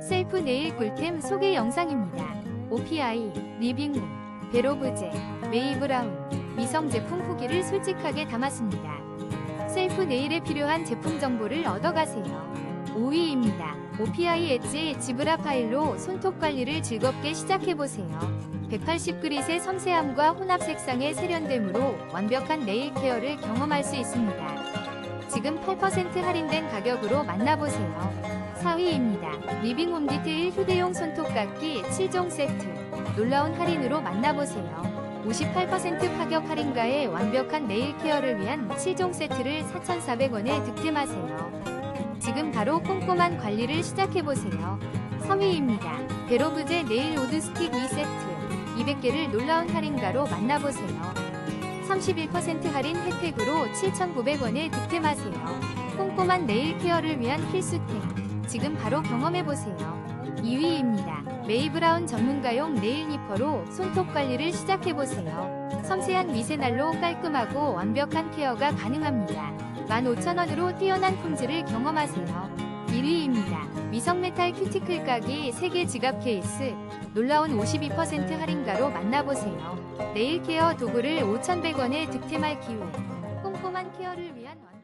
셀프 네일 꿀템 소개 영상입니다. OPI, 리빙룸, 베로브제, 메이브라운, 미성 제품 후기를 솔직하게 담았습니다. 셀프 네일에 필요한 제품 정보를 얻어가세요. 5위입니다. OPI 엣지 지브라 파일로 손톱 관리를 즐겁게 시작해보세요. 180그릿의 섬세함과 혼합 색상의 세련됨으로 완벽한 네일 케어를 경험할 수 있습니다. 지금 8% 할인된 가격으로 만나보세요. 4위입니다. 리빙홈 디테일 휴대용 손톱깎이 7종 세트. 놀라운 할인으로 만나보세요. 58% 파격 할인가에 완벽한 네일 케어를 위한 7종 세트를 4,400원에 득템하세요. 지금 바로 꼼꼼한 관리를 시작해보세요. 3위입니다. 베로브제 네일 우드 스틱 2세트. 200개를 놀라운 할인가로 만나보세요. 31% 할인 혜택으로 7,900원에 득템하세요. 꼼꼼한 네일 케어를 위한 필수템. 지금 바로 경험해보세요. 2위입니다. 메이브라운 전문가용 네일 니퍼로 손톱 관리를 시작해보세요. 섬세한 미세날로 깔끔하고 완벽한 케어가 가능합니다. 15,000원으로 뛰어난 품질을 경험하세요. 1위입니다. 미성 메탈 큐티클 까기 3개 지갑 케이스. 놀라운 52% 할인가로 만나보세요. 네일 케어 도구를 5,100원에 득템할 기회. 꼼꼼한 케어를 위한 완-